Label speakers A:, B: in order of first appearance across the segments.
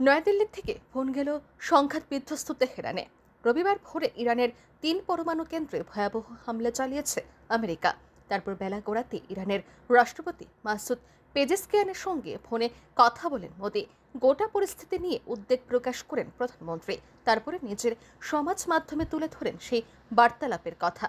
A: নয়াদিল্লি থেকে ফোন গেল সংঘাত বিধ্বস্ত তেহরানে রবিবার ভোরে ইরানের তিন পরমাণু কেন্দ্রে ভয়াবহ হামলা চালিয়েছে আমেরিকা। তারপর বেলা গোড়াতে ইরানের রাষ্ট্রপতি মাসুদ পেজেসকিয়ানের সঙ্গে ফোনে কথা বলেন মোদি। গোটা পরিস্থিতি নিয়ে উদ্বেগ প্রকাশ করেন প্রধানমন্ত্রী। তারপরে নিজের সমাজ মাধ্যমে তুলে ধরেন সেই বার্তালাপের কথা।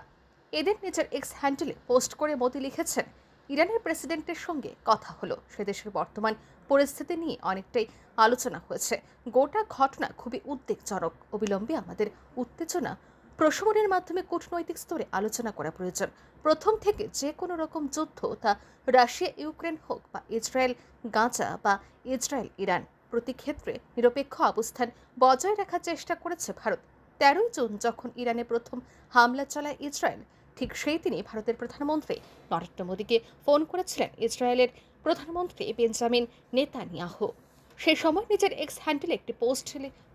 A: এদের নিজের এক্স হ্যান্ডেলে পোস্ট করে মোদি লিখেছেন ইরানের প্রেসিডেন্টের সঙ্গে কথা হলো। সে দেশের বর্তমান পরিস্থিতি নিয়ে অনেকটাই আলোচনা হয়েছে। গোটা ঘটনা খুবই উদ্বেগজনক। অবিলম্বে আমাদের উত্তেজনা প্রশমনের মাধ্যমে কূটনৈতিক স্তরে আলোচনা করা প্রয়োজন। প্রথম থেকে যে কোনো রকম যুদ্ধ, তা রাশিয়া, ইউক্রেন হোক বা ইসরায়েল, গাজা বা ইসরায়েল, ইরান, প্রতি ক্ষেত্রে নিরপেক্ষ অবস্থান বজায় রাখার চেষ্টা করেছে ভারত। তেরোই জুন যখন ইরানে প্রথম হামলা চালায় ইসরায়েল ঠিক সেই দিনই ভারতের প্রধানমন্ত্রী নরেন্দ্র মোদীকে ফোন করেছিলেন ইসরায়েলের প্রধানমন্ত্রী বেঞ্জামিন নেতানিয়াহু। সেই সময় নিজের এক্স হ্যান্ডেলে একটি পোস্ট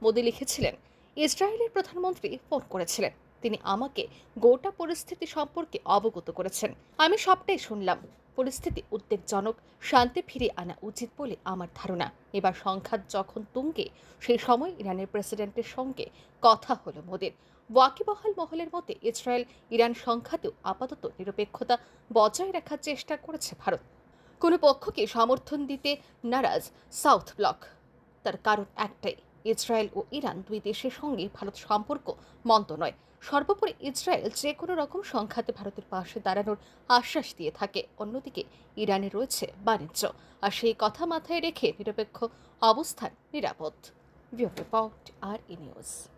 A: মোদি লিখেছিলেন, ইসরায়েলের প্রধানমন্ত্রী ফোন করেছিলেন। তিনি আমাকে গোটা পরিস্থিতি সম্পর্কে অবগত করেছেন। আমি সবটাই শুনলাম। পরিস্থিতি উদ্বেগজনক, শান্তি ফিরে আনা উচিত বলে আমার ধারণা। এবার সংঘাত যখন তুঙ্গে, সেই সময় ইরানের প্রেসিডেন্টের সঙ্গে কথা হলো মোদের। ওয়াকিবহাল মহলের মতে, ইসরায়েল ইরান সংঘাতেও আপাতত নিরপেক্ষতা বজায় রাখার চেষ্টা করেছে ভারত। কোনো পক্ষকে সমর্থন দিতে নারাজ সাউথ ব্লক। তার কারণ একটাই ইসরায়েল ও ইরান দুই দেশের সঙ্গে ভারত সম্পর্ক মন্দ নয়। সর্বোপরি ইসরায়েল যে কোনো রকম সংঘাতে ভারতের পাশে দাঁড়ানোর আশ্বাস দিয়ে থাকে। অন্যদিকে ইরানে রয়েছে বাণিজ্য। আর সেই কথা মাথায় রেখে নিরপেক্ষ অবস্থান নিরাপদ। রিপোর্ট, আর ই নিউজ।